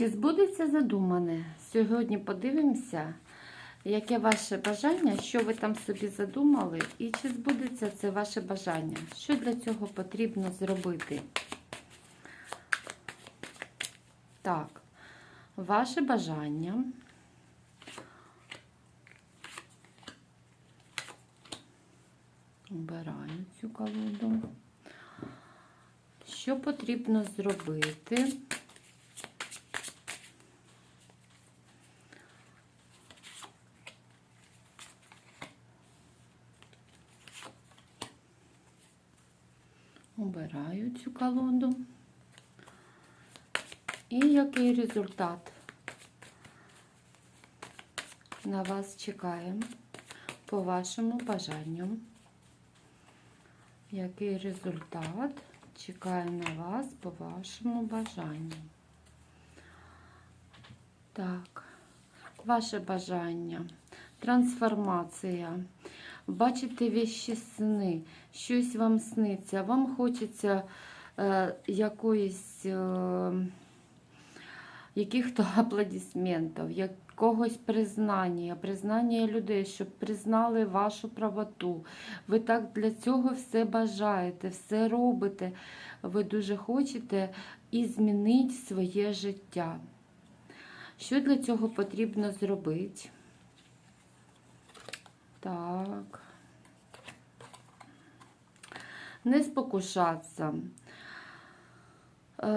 Чи збудеться задумане? Сьогодні подивимося, яке ваше бажання, що ви там собі задумали, і чи збудеться це ваше бажання. Що для цього потрібно зробити? Так, ваше бажання. Обираю цю колоду. Що потрібно зробити? Обираю цю колоду. І який результат на вас чекає по вашому бажанню? Який результат чекає на вас по вашому бажанню? Так, ваше бажання, трансформація. Бачите віщі сни, щось вам сниться, вам хочеться е, якоїсь, е, яких-то аплодисментів, якогось признання, признання людей, щоб признали вашу правоту. Ви так для цього все бажаєте, все робите. Ви дуже хочете і змінити своє життя. Що для цього потрібно зробити? Так. Не спокушатися. Е,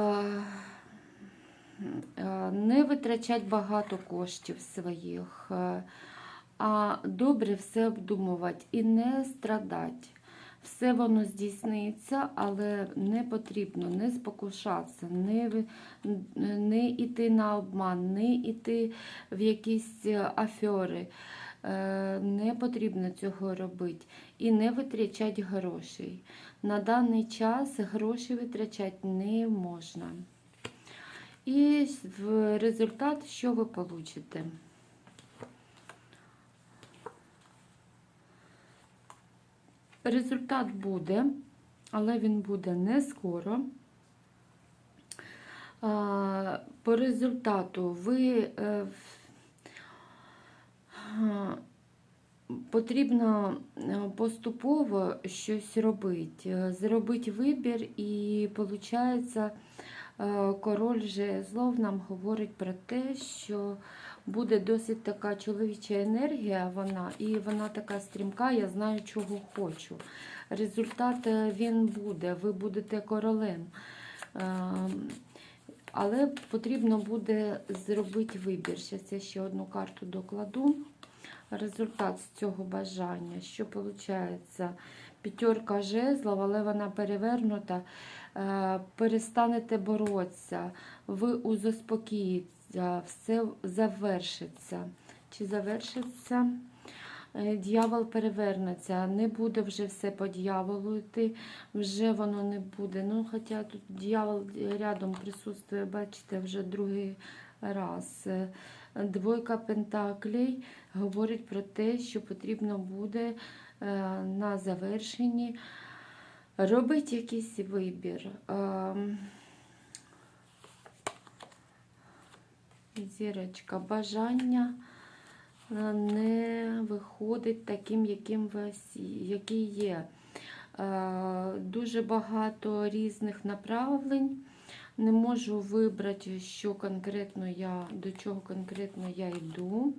е, Не витрачати багато коштів своїх, е, а добре все обдумувати і не страдати. Все воно здійсниться, але не потрібно не спокушатися, не, не йти на обман, не йти в якісь афери. Не потрібно цього робити і не витрачати грошей. На даний час гроші витрачати не можна. І в результат, що ви получите? Результат буде, але він буде не скоро. По результату ви е, в- а, потрібно е, поступово щось робити, е, зробити вибір, і виходить, король жезлов нам говорить про те, що буде досить така чоловіча енергія, вона, і вона така стрімка, я знаю, чого хочу. Результат е, він буде, ви будете королем. Ем, Але потрібно буде зробити вибір. Зараз я ще одну карту докладу. Результат з цього бажання, що виходить? П'ятерка жезлов, але вона перевернута. Е, Перестанете боротися, ви узаспокіїться, все завершиться. Чи завершиться? Е, Дьявол перевернеться, не буде вже все по дьяволу йти, вже воно не буде. Ну, Хоча тут дьявол рядом присутствує, бачите, вже другий раз. Е, Двойка пентаклей говорить про те, що потрібно буде е, на завершенні робити якийсь вибір. Ем, Зірочка, бажання е, не виходить таким, яким ви, який є. Е, Дуже багато різних направлень. Не можу вибрати, що конкретно я, до чого конкретно я йду.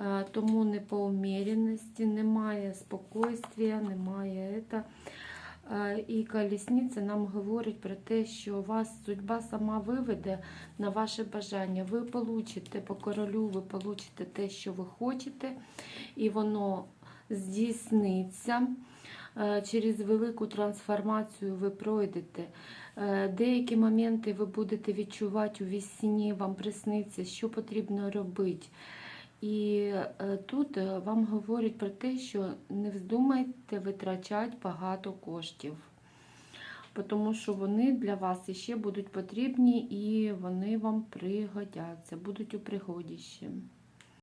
Е, Тому не по уміряності, немає спокійствия, немає это. Е, І колісниця нам говорить про те, що вас судьба сама виведе на ваше бажання. Ви получите по королю, ви получите те, що ви хочете, і воно здійсниться. Е, Через велику трансформацію ви пройдете. Е, Деякі моменти ви будете відчувати у вісні, вам присниться, що потрібно робити. І е, тут вам говорять про те, що не вздумайте витрачати багато коштів, тому що вони для вас ще будуть потрібні і вони вам пригодяться, будуть у пригоді ще.